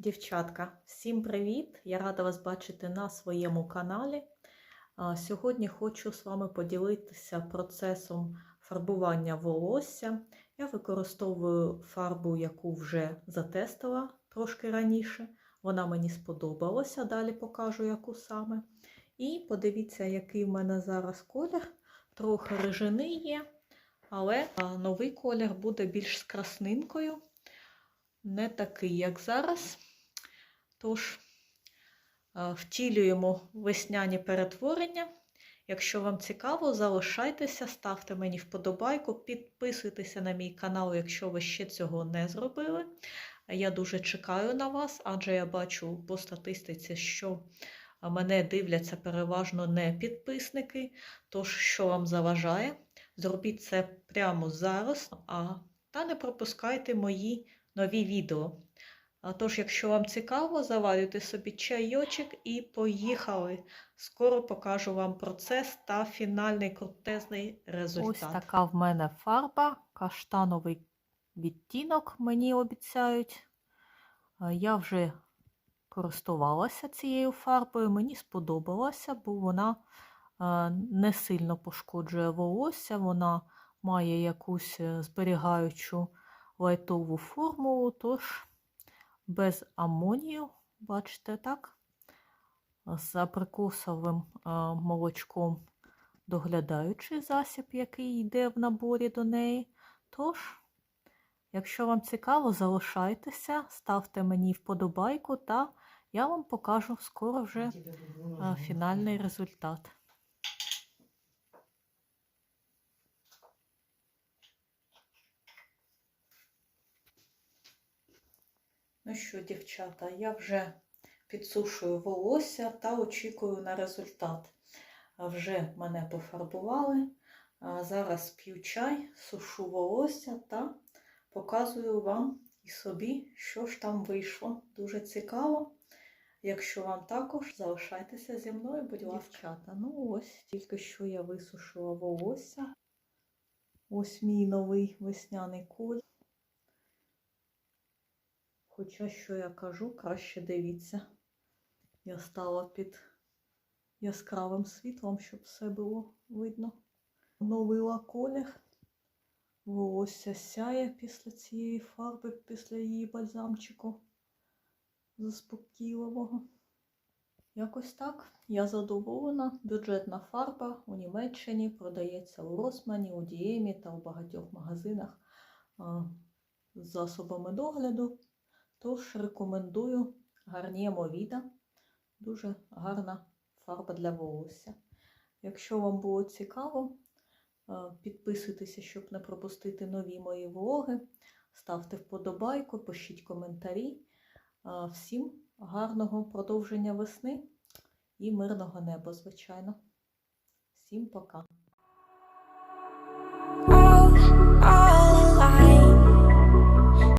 Дівчатка, всім привіт! Я рада вас бачити на своєму каналі. Сьогодні хочу з вами поділитися процесом фарбування волосся. Я використовую фарбу, яку вже затестила трошки раніше. Вона мені сподобалася, далі покажу, яку саме. І подивіться, який в мене зараз колір. Трохи рижини є, але новий колір буде більш з краснинкою. Не такий, як зараз. Тож, е, втілюємо весняні перетворення. Якщо вам цікаво, залишайтеся, ставте мені вподобайку, підписуйтеся на мій канал, якщо ви ще цього не зробили. Я дуже чекаю на вас, адже я бачу по статистиці, що мене дивляться переважно не підписники. Тож, що вам заважає, зробіть це прямо зараз, а та не пропускайте мої нові відео. Тож, якщо вам цікаво, заварюйте собі чайочок і поїхали. Скоро покажу вам процес та фінальний крутезний результат. Ось така в мене фарба, каштановий відтінок мені обіцяють. Я вже користувалася цією фарбою, мені сподобалася, бо вона не сильно пошкоджує волосся, вона має якусь е, зберігаючу лайтову формулу, тож без амонію, бачите, так? З абрикосовим молочком доглядаючий засіб, який йде в наборі до неї. Тож, якщо вам цікаво, залишайтеся, ставте мені вподобайку, та я вам покажу скоро вже фінальний результат. Ну що, дівчата, я вже підсушую волосся та очікую на результат. Вже мене пофарбували. Зараз п'ю чай, сушу волосся та показую вам і собі, що ж там вийшло. Дуже цікаво. Якщо вам також, залишайтеся зі мною, будь ласка. Дівчата, ну ось тільки що я висушила волосся. Ось мій новий весняний колір. Хоча, що я кажу, краще дивіться. Я стала під яскравим світлом, щоб все було видно. Новила колір. Волосся сяє після цієї фарби, після її бальзамчику заспокійливого. Якось так. Я задоволена. Бюджетна фарба у Німеччині продається у Росмані, у Діємі та у багатьох магазинах з засобами догляду. Тож рекомендую Гарніємо Віда. Дуже гарна фарба для волосся. Якщо вам було цікаво, підписуйтеся, щоб не пропустити нові мої влоги. Ставте вподобайку, пишіть коментарі. Всім гарного продовження весни і мирного неба, звичайно. Всім пока!